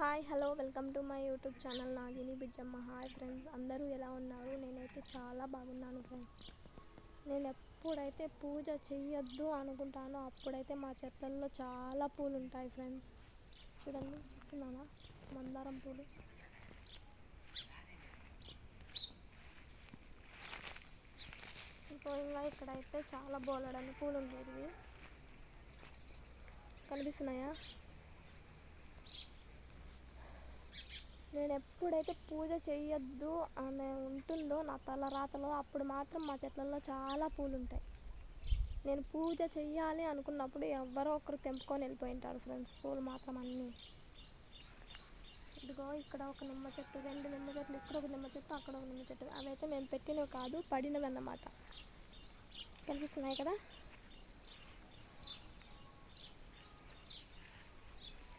Hi hello welcome to my YouTube channel Nagini Bijjamma. Hi friends అందరూ ఎలా ఉన్నారు? నేనైతే చాలా బాగున్నాను ఫ్రెండ్స్. నేను ఎప్పుడైతే పూజ చేయొద్దు అనుకుంటానో అప్పుడైతే మా చెట్లల్లో చాలా పూలు ఉంటాయి ఫ్రెండ్స్. చూడండి చూస్తున్నానా? మందారం పూలు. ఇంకో ఇక్కడైతే చాలా బోలడని పూలు ఉండేవి కనిపిస్తున్నాయా నేను ఎప్పుడైతే పూజ చేయొద్దు అని ఉంటుందో నా తల రాతలో అప్పుడు మాత్రం మా చెట్లలో చాలా పూలు ఉంటాయి నేను పూజ చెయ్యాలి అనుకున్నప్పుడు ఎవరో ఒకరు తెంపుకొని వెళ్ళిపోయి ఉంటారు ఫ్రెండ్స్. పూలు మాత్రం అన్నీ. ఇదిగో ఇక్కడ ఒక నిమ్మ చెట్టు రెండు నిమ్మ చెట్లు ఇక్కడ ఒక నిమ్మ చెట్టు అక్కడ ఒక నిమ్మ చెట్టు. అవైతే మేము పెట్టినవి కాదు పడినవి అన్నమాట. కనిపిస్తున్నాయి కదా?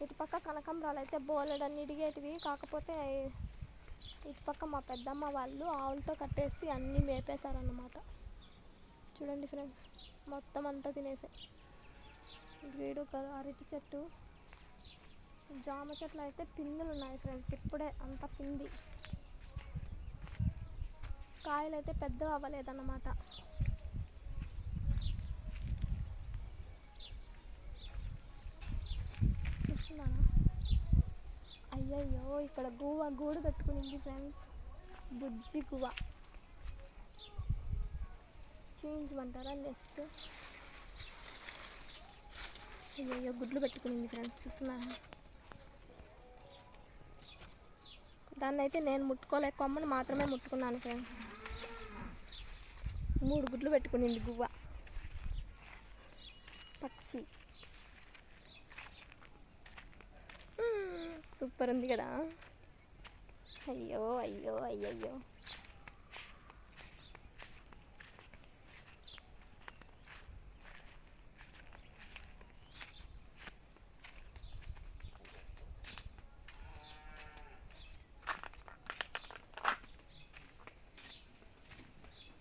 ఇటుపక్క కనకంబరాలు అయితే బోలెడన్ని ఇడిగేటివి. కాకపోతే ఇటుపక్క మా పెద్దమ్మ వాళ్ళు ఆవులతో కట్టేసి అన్నీ మేపేశారన్నమాట. చూడండి ఫ్రెండ్స్ మొత్తం అంతా తినేసాయి వీడు అరటి చెట్టు జామ చెట్లు అయితే పిందులు ఉన్నాయి ఫ్రెండ్స్ ఇప్పుడే అంత పిండి కాయలు అయితే పెద్దవి అవ్వలేదన్నమాట చూస్తున్నానా అయ్యయ్యో ఇక్కడ గువ్వ గూడు కట్టుకునింది ఫ్రెండ్స్ బుజ్జి గువ్వ చేయించమంటారా నెక్స్ట్ అయ్యయ్యో గుడ్లు పెట్టుకునింది ఫ్రెండ్స్ చూస్తున్నాను దాన్ని అయితే నేను ముట్టుకోలే కొమ్మని మాత్రమే ముట్టుకున్నాను ఫ్రెండ్స్ మూడు గుడ్లు పెట్టుకునింది గువ్వ పక్షి మ్మ్, సూపర్ ఉంది కదా. అయ్యో అయ్యో అయ్యయ్యో.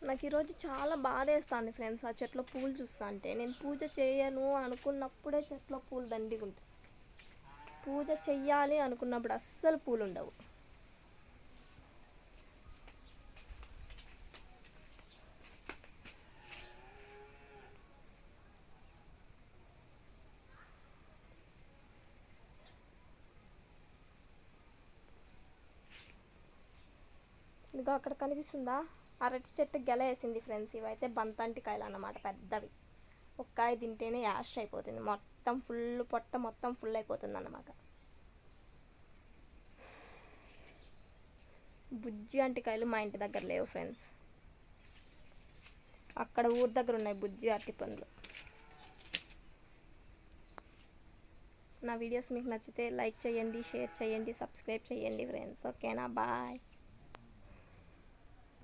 నాకు ఈరోజు చాలా బాధ వేస్తుంది ఫ్రెండ్స్ ఆ చెట్ల పూలు చూస్తా అంటే. నేను పూజ చేయను అనుకున్నప్పుడే చెట్ల పూలు దండిగుంటాయి. పూజ చెయ్యాలి అనుకున్నప్పుడు అస్సలు పూలు ఉండవు ఇదిగో అక్కడ కనిపిస్తుందా? అరటి చెట్టు గెల వేసింది ఫ్రెండ్స్. ఇవైతే బంతంటి కాయలు అన్నమాట పెద్దవి. ఒక్కాయ తింటేనే యాష్ అయిపోతుంది. మొత్తం ఫుల్ పొట్ట మొత్తం ఫుల్ అయిపోతుంది అన్నమాట బుజ్జి అంటికాయలు మా ఇంటి దగ్గర లేవు ఫ్రెండ్స్. అక్కడ ఊరి దగ్గర ఉన్నాయి బుజ్జి అరటి పండ్లు. నా వీడియోస్ మీకు నచ్చితే లైక్ చేయండి షేర్ చేయండి సబ్స్క్రైబ్ చేయండి ఫ్రెండ్స్. ఓకేనా? బాయ్.